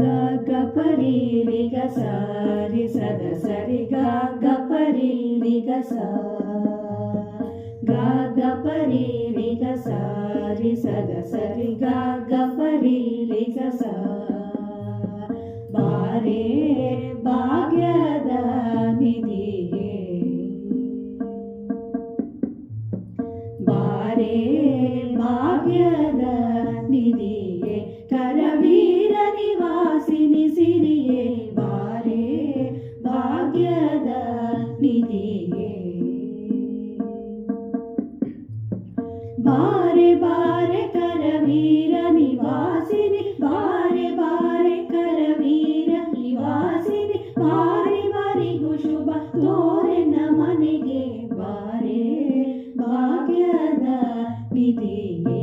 ग परि लि ग सारी सद सरि ग सारि सदसरि ग वारे भाग्यदनिदि वारे भग्यद निधि బారే బారే కరవీర నివాసిని బారే బారే కరవీర నివాసిని ಬಾರಿ ಬಾರಿಗೂ ಶುಭ ತೋರೆನ ಮನೆಗೆ ಬಾರೆ ಭಾಗ್ಯದ ವಿಧಿಗೆ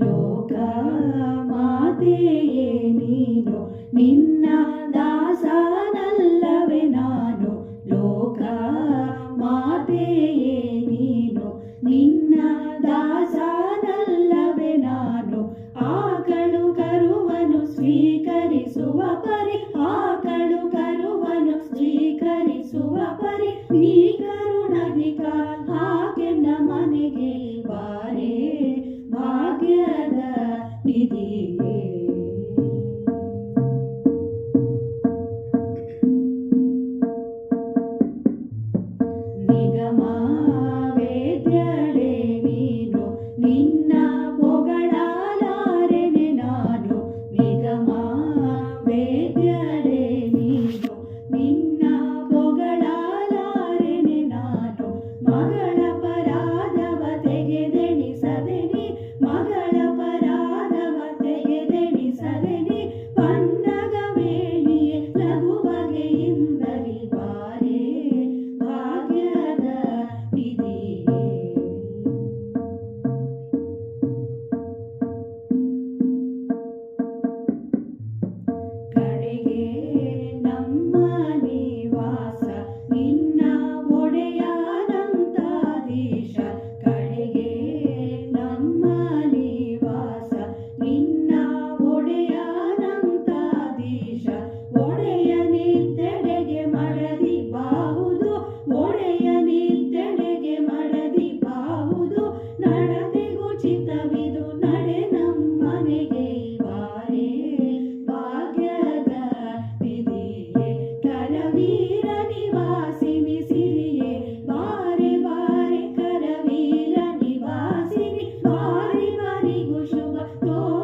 ಲೋಕ ಮಾತೆಯೇ ನೀನು ನಿನ್ನ Oh.